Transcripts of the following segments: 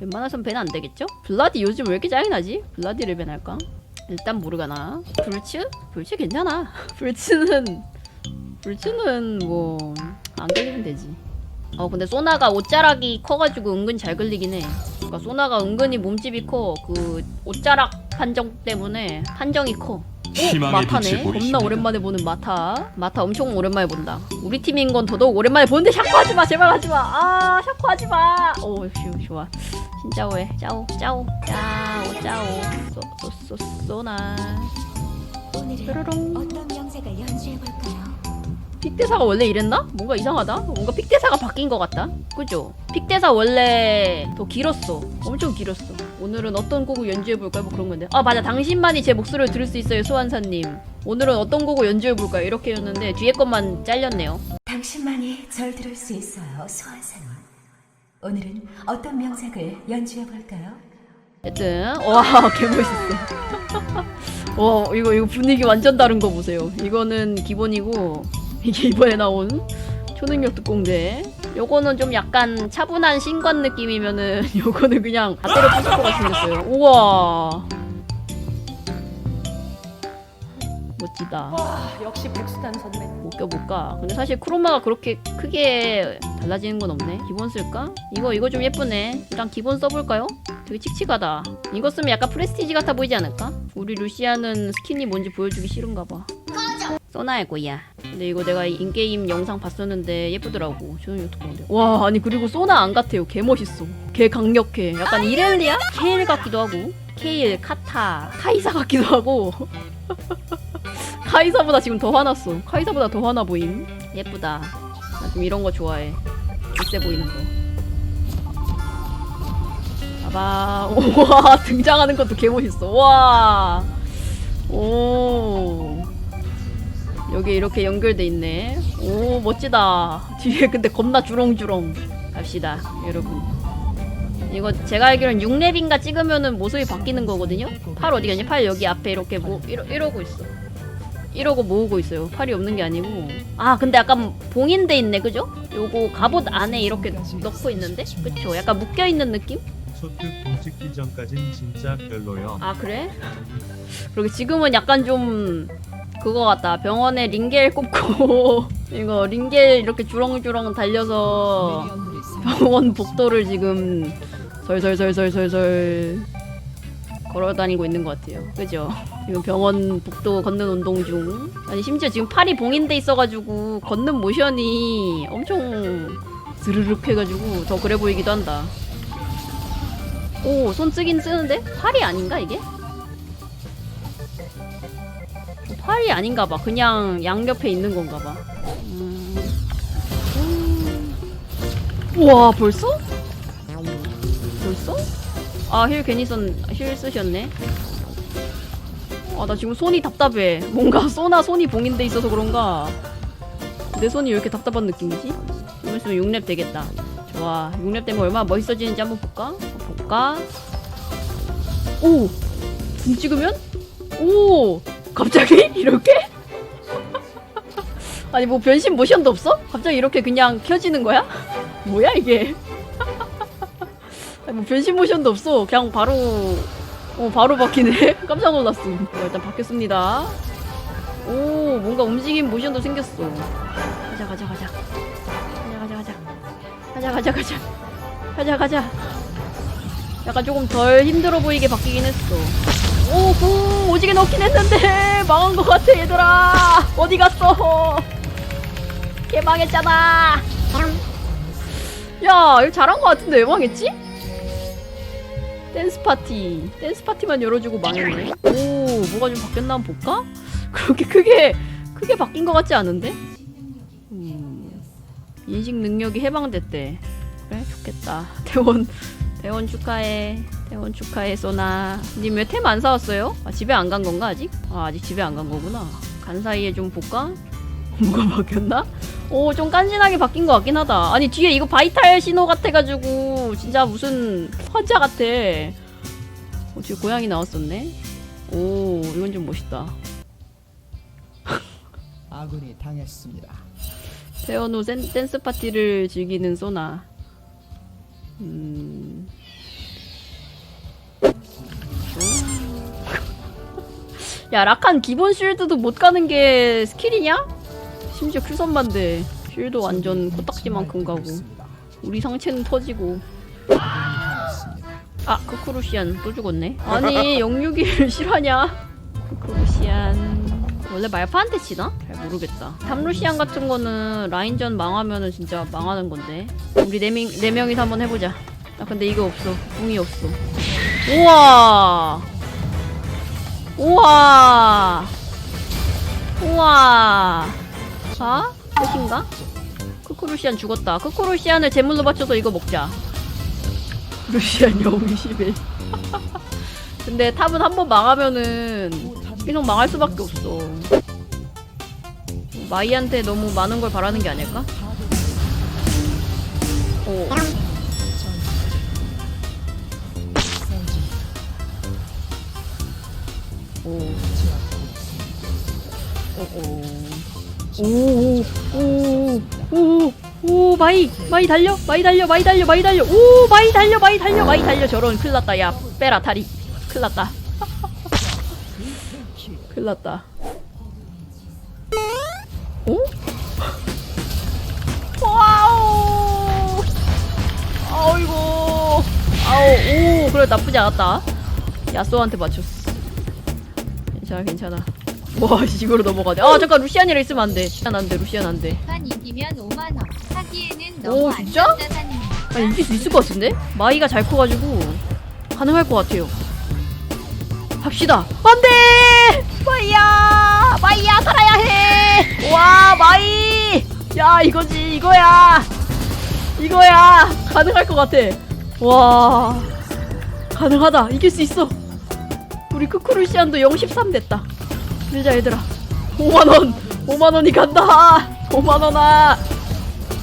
웬만해선 밴 안되겠죠? 블라디 요즘 왜 이렇게 짜증나지? 블라디를 밴할까? 일단 모르가나 불츠? 불츠 괜찮아 불츠는 불츠는 뭐 안 걸리면 되지 어 근데 소나가 옷자락이 커가지고 은근 잘 걸리긴 해 그러니까 소나가 은근히 몸집이 커그 옷자락 판정 때문에 판정이 커 희망의 빛이 마타네. 겁나 오랜만에 보는 마타. 마타 엄청 오랜만에 본다. 우리 팀인 건 더더욱 오랜만에 보는데 샤코 하지 마. 제발 하지 마. 아, 샤코 하지 마. 오, 휴, 좋아. 진짜오해. 짜오, 짜오, 짜오, 짜오. 쏘, 쏘, 쏘, 쏘나. 오늘은 뾰로롱. 어떤 명작을 연주해 볼까요? 픽대사가 원래 이랬나? 뭔가 이상하다. 뭔가 픽대사가 바뀐 것 같다. 그죠? 픽대사 원래 더 길었어. 엄청 길었어. 오늘은 어떤 곡을 연주해볼까요? 뭐 그런 건데. 아, 맞아. 당신만이 제 목소리를 들을 수 있어요, 소환사님. 오늘은 어떤 곡을 연주해볼까요? 이렇게였는데 뒤에 것만 잘렸네요. 당신만이 절 들을 수 있어요, 소환사님. 오늘은 어떤 명작을 연주해볼까요? 어쨌든 와 개멋있어. 와 이거 이거 분위기 완전 다른 거 보세요. 이거는 기본이고 이게 이번에 나온 초능력 특공대. 요거는 좀 약간 차분한 신관 느낌이면은 요거는 그냥 다 때려 부술 것 같이 생겼어요. 우와 멋지다. 역시 백수단 선배. 못 껴볼까? 근데 사실 크로마가 그렇게 크게 달라지는 건 없네. 기본 쓸까? 이거 이거 좀 예쁘네. 일단 기본 써볼까요? 되게 칙칙하다. 이거 쓰면 약간 프레스티지 같아 보이지 않을까? 우리 루시아는 스킨이 뭔지 보여주기 싫은가 봐. 써나의 거야. 근데 이거 내가 인게임 영상 봤었는데 예쁘더라고. 유튜브 건데. 와 아니 그리고 소나 안 같아요. 개 멋있어. 개 강력해. 약간 이렐리아? 케일 같기도 하고. 케일, 카타, 카이사 같기도 하고. 카이사보다 지금 더 화났어. 카이사보다 더 화나 보임. 예쁘다. 나 좀 이런 거 좋아해. 쎄 보이는 거. 봐봐. 우와, 등장하는 것도 개 멋있어. 와. 오. 여기 이렇게 연결돼 있네. 오, 멋지다. 뒤에 근데 겁나 주렁주렁. 갑시다, 여러분. 이거 제가 알기로는 6렙인가 찍으면은 모습이 바뀌는 거거든요? 팔 어디 갔니? 팔 여기 앞에 이렇게 뭐, 이러, 이러고 있어. 이러고 모으고 있어요. 팔이 없는 게 아니고. 아, 근데 약간 봉인돼 있네, 그죠? 요거 갑옷 안에 이렇게 넣고 있는데? 그쵸? 약간 묶여있는 느낌? 소트 공 찍기 전까진 진짜 별로요. 아, 그래? 그리고 지금은 약간 좀 그거 같다. 병원에 링겔 꼽고 이거 링겔 이렇게 주렁주렁 달려서 병원 복도를 지금 설설설설설설 걸어 다니고 있는 것 같아요. 그죠? 지금 병원 복도 걷는 운동 중. 아니 심지어 지금 팔이 봉인돼 있어가지고 걷는 모션이 엄청 드르륵 해가지고 더 그래 보이기도 한다. 오, 손 쓰긴 쓰는데? 팔이 아닌가, 이게? 팔이 아닌가 봐. 그냥 양옆에 있는 건가 봐. 음. 음. 우와, 벌써? 벌써? 아, 힐 괜히 썼, 힐 쓰셨네. 아, 나 지금 손이 답답해. 뭔가 쏘나 손이 봉인돼 있어서 그런가. 내 손이 왜 이렇게 답답한 느낌이지? 좀 있으면 6렙 되겠다. 좋아. 6렙 되면 얼마나 멋있어지는지 한번 볼까? 볼까? 오! 붕 찍으면? 오! 갑자기? 이렇게? 아니 뭐 변신 모션도 없어? 갑자기 이렇게 그냥 켜지는 거야? 뭐야 이게? 아니 뭐 변신 모션도 없어. 그냥 바로 어 바로 바뀌네. 깜짝 놀랐어. 어, 일단 바뀌었습니다. 오 뭔가 움직임 모션도 생겼어. 가자 가자 가자. 가자 가자 가자. 가자 가자 가자. 가자 가자. 약간 조금 덜 힘들어 보이게 바뀌긴 했어. 오지게 넣긴 했는데 망한 것 같아 얘들아. 어디 갔어? 걔 망했잖아. 야, 이거 잘한 것 같은데 왜 망했지? 댄스 파티. 댄스 파티만 열어주고 망했네. 오, 뭐가 좀 바뀌었나 한번 볼까? 그렇게 크게 크게 바뀐 것 같지 않은데? 음, 인식 능력이 해방됐대. 그래 좋겠다. 대원 대원 축하해. 대원 축하해 소나. 님 왜 템 안 사왔어요? 아 집에 안 간 건가 아직? 아 아직 집에 안 간 거구나. 간 사이에 좀 볼까? 뭐가 바뀌었나? 오 좀 깐진하게 바뀐 것 같긴 하다. 아니 뒤에 이거 바이탈 신호 같아가지고 진짜 무슨 환자 같아. 어, 뒤에 고양이 나왔었네. 오 이건 좀 멋있다. 아군이 당했습니다. 태연 후 댄스 파티를 즐기는 소나. 음, 야 라칸 기본 쉴드도 못 가는 게 스킬이냐? 심지어 큐선반데 쉴드 완전 코딱지만큼 가고. 우리 상체는 터지고. 아 크크루시안 또 죽었네. 아니 영육이를 실화냐? 크크루시안. 원래 말파한테 치나? 잘 모르겠다. 탐루시안 같은 거는 라인전 망하면은 진짜 망하는 건데. 우리 네, 명, 네 명이서 한번 해보자. 아 근데 이거 없어. 궁이 없어. 우와 우와. 우와. 자 끝인가? 크크루시안 죽었다. 크크루시안을 제물로 바쳐서 이거 먹자. 크크루시안 영심해 근데 탑은 한 번 망하면은 계속 망할 수밖에 없어. 마이한테 너무 많은 걸 바라는 게 아닐까? 오. 오. 오. 오. 오. 오. 오. 마이. 마이 달려. 마이 달려. 마이 달려. 마이 달려. 오. 마이 달려. 마이 달려. 마이 달려. 저런 큰일 났다. 야. 빼라 다리. 큰일 났다. 큰일 났다. 오? 와우. 아이고. 아우. 오. 그래 나쁘지 않았다. 야쏘한테 맞췄어. 괜찮아 괜찮아. 와 이거로 넘어가네. 아 잠깐 루시안이랑 있으면 안돼. 루시안 안돼 루시안 안돼. 한 이기면 5만 원. 하기에는 오, 너무 진짜? 안전 자산입니다. 아니 이길 수 있을 것 같은데? 마이가 잘 커가지고 가능할 것 같아요. 합시다. 안돼 마이야! 마이야 살아야 해와 마이! 야 이거지 이거야. 이거야. 가능할 것 같아. 와 가능하다. 이길 수 있어 우리 크크루시안도 0 13 됐다 밀자 얘들아 5만원 5만원이 간다 5만원아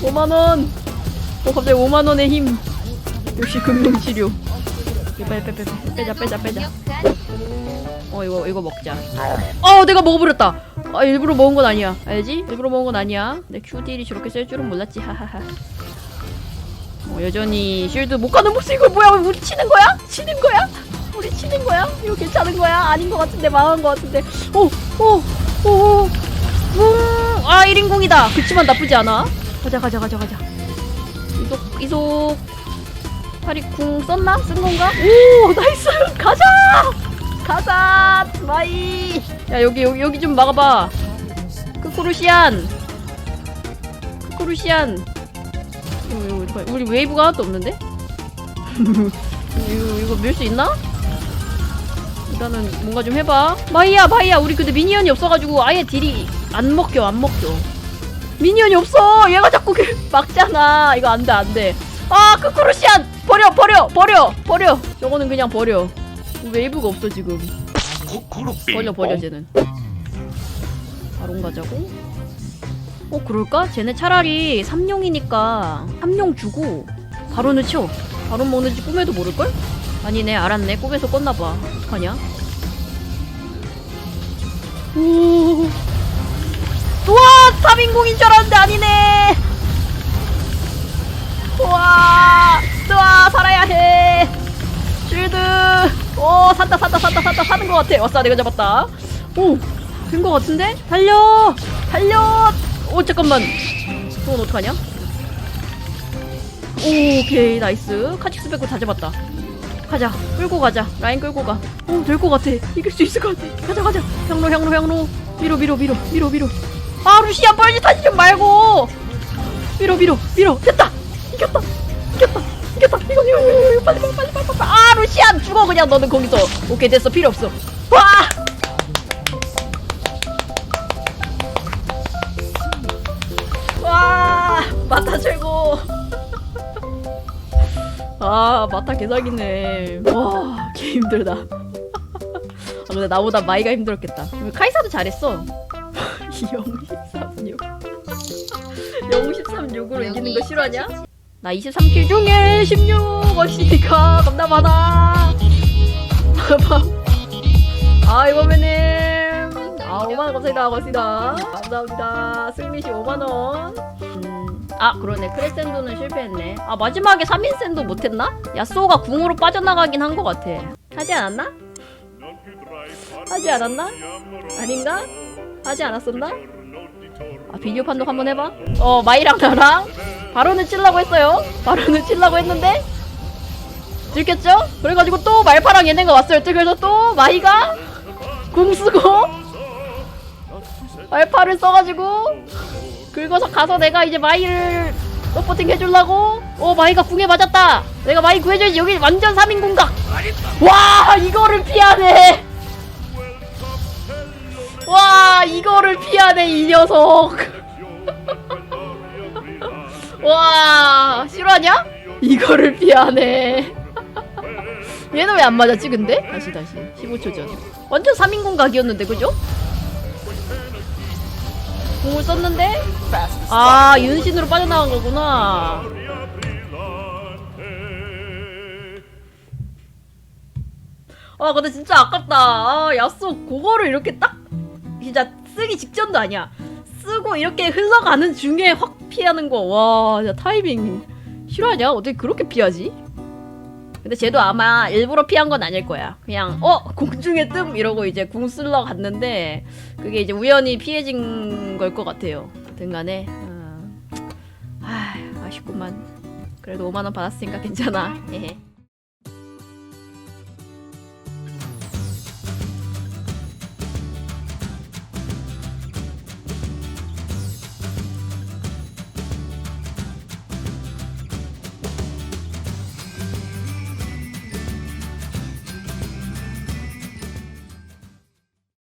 5만원 어 갑자기 5만 원의 힘. 역시 금융치료. 빼, 빼, 빼자, 빼자, 빼자. 강력한 어 이거 이거 먹자. 어 내가 먹어버렸다. 아 일부러 먹은 건 아니야. 알지? 일부러 먹은 건 아니야. 내 큐딜이 저렇게 쓸 줄은 몰랐지. 하하하. 어 여전히 쉴드 못 가는 모습 이거 뭐야? 우리 치는 거야? 치는 거야? 우리 치는 거야? 이거 괜찮은 거야? 아닌 것 같은데 망한 것 같은데. 오 오 오오 뭉! 아 1인공이다. 그치만 나쁘지 않아. 가자 가자 가자 가자. 이속 이속 파리 궁 썼나? 쓴 건가? 오 나이스 가자 가자 마이 야 여기 여기 여기 좀 막아봐 이거, 이거, 우리 웨이브가 하나도 없는데? 이거 이거 밀 수 있나? 일단은 뭔가 좀 해봐. 마이야 마이야 우리 근데 미니언이 없어가지고 아예 딜이 안 먹혀 안 먹혀 미니언이 없어. 얘가 자꾸 그 막잖아. 이거 안돼 안돼. 아 크크루시안! 버려 버려 버려 버려. 저거는 그냥 버려. 웨이브가 없어 지금. 버려 버려 쟤는. 바론 가자고. 어 그럴까? 쟤네 차라리 삼룡이니까 삼룡 주고 바론을 쳐 바론 먹는지 꿈에도 모를걸? 아니네 알았네. 꿈에서 껐나봐. 어떡하냐? 오. 우와 3인공인 줄 알았는데 아니네. 우와 우와 살아야 해. 쉴드. 오 산다 산다 산다 산다. 사는 것 같아. 왔어 내가 잡았다. 오된 것 같은데? 달려! 달려! 오 잠깐만. 그건 어떡하냐? 오케이. 나이스. 카직스 뺏고 다 잡았다 가자. 끌고 가자. 라인 끌고 가오될 것 같아. 이길 수 있을 것 같아. 가자 가자. 향로 향로 향로. 밀어 밀어 밀어 밀어 밀어. 아 루시아 빨리 타지 좀 말고. 밀어 밀어 밀어. 됐다. 이겼다. 이겼다. 이겼다. 이거 이거 이거, 빨리 빨리 빨리 빨리 빨리. 아 루시안 죽어 그냥. 너는 거기서. 오케이 됐어. 필요 없어. 와 와, 아, 마타 개사기네. 와, 개 힘들다. 아, 근데 나보다 마이가 힘들었겠다. 카이사도 잘했어. 036. 036으로 이기는 거 싫어하냐? 나 23킬 중에 16 어시니까 겁나 많아. 아 이번에는 아 5만원 감사합니다 감사합니다 감사합니다 승리시 5만원 음, 아 그러네 크레센도는 실패했네 아 마지막에 3인 샌도 못했나? 야쏘가 궁으로 빠져나가긴 한 것 같아 하지 않았나? 하지 않았나? 아닌가? 하지 않았었나? 아 비디오 판독 한번 해봐 어 마이랑 나랑 바로는 칠라고 했어요 바로는 칠라고 했는데 들켰죠? 그래가지고 또 말파랑 얘네가 왔어요 그래서 또 마이가 궁 쓰고 말파를 써가지고 긁어서 가서 내가 이제 마이를 서포팅 해주려고? 어 마이가 궁에 맞았다. 내가 마이 구해줘야지. 여기 완전 3인 공각. 와 이거를 피하네. 와 이거를 피하네 이 녀석. 와 실화냐? 이거를 피하네. 얘는 왜 안 맞았지 근데? 다시 다시. 15초 전. 완전 3인 공각이었는데 그죠? 공을 썼는데? 아 윤신으로 빠져나간 거구나. 아 근데 진짜 아깝다. 아 야쏘 그거를 이렇게 딱 진짜 쓰기 직전도 아니야. 쓰고 이렇게 흘러가는 중에 확 피하는 거와 타이밍. 실화냐? 어떻게 그렇게 피하지? 근데 쟤도 아마 일부러 피한 건 아닐 거야. 그냥 어 공중에 뜸 이러고 이제 궁 쓸러 갔는데 그게 이제 우연히 피해진 걸 것 같아요. 등간에 어. 아 아쉽구만. 그래도 5만 원 받았으니까 괜찮아.